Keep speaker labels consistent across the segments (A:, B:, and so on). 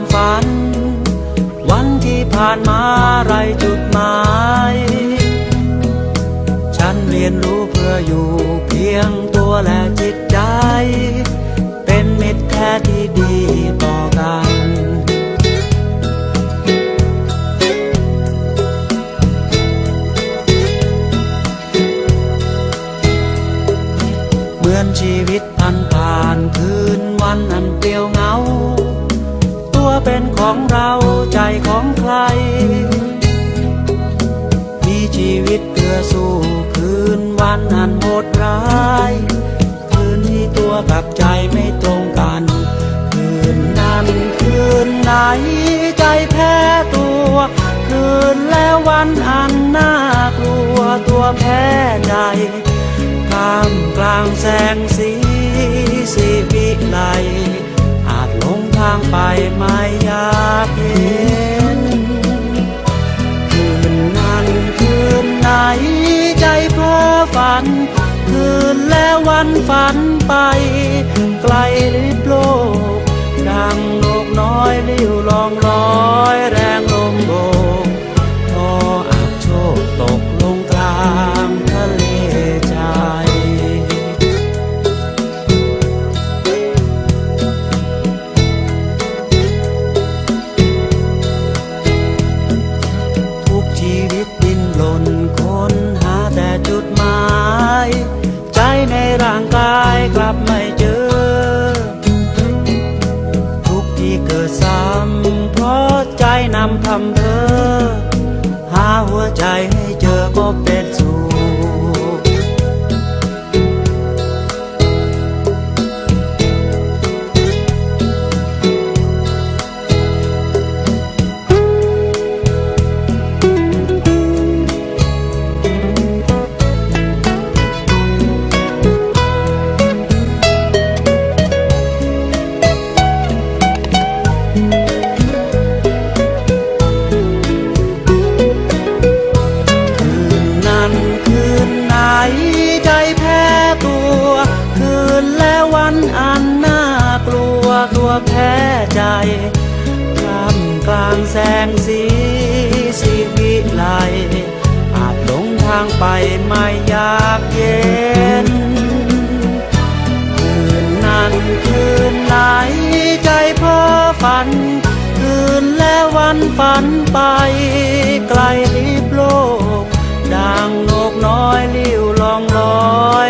A: ความฝัน วันที่ผ่านมาไรจุดหมาย ฉันเรียนรู้เพื่ออยู่เพียงตัวและจิตใจ เป็นมิตรแท้ที่ดีต่อกันเหมือนชีวิตผ่านผ่านคืนวันอันเปลี่ยวเหงา เป็นของเราใจของใคร มีชีวิตเพื่อสู้คืนวันอันโหดร้าย คืนที่ตัวกับใจไม่ตรงกัน คืนนั้นคืนไหนใจแพ้ตัว คืนแล้ววันอันน่ากลัวตัวแพ้ใจท่ามกลางแสงสีสีวิไล ไม่อยากเห็น คืนนั้นคืนไหนใจเพ้อฝัน คืนและวันฝันไป ไกลลิบโลก ดังโลกน้อยลิ้วลองลอง ไม่เจอ ทุกที่เกิดซ้ำเพราะใจนำทำเธอ หาหัวใจ ใจกลำกลางแสงสีสีวิไลอาจหลงทางไปไม่อยากเย็น คืนนั้นคืนไหนใจเพ้อฝัน คืนและวันฝันไปไกลลิบโลกดังนกน้อยลิ้วลองลอย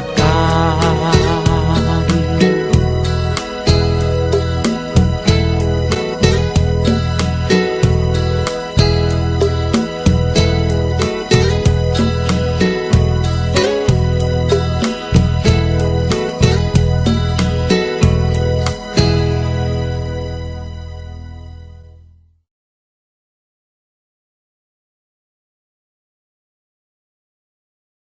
A: ด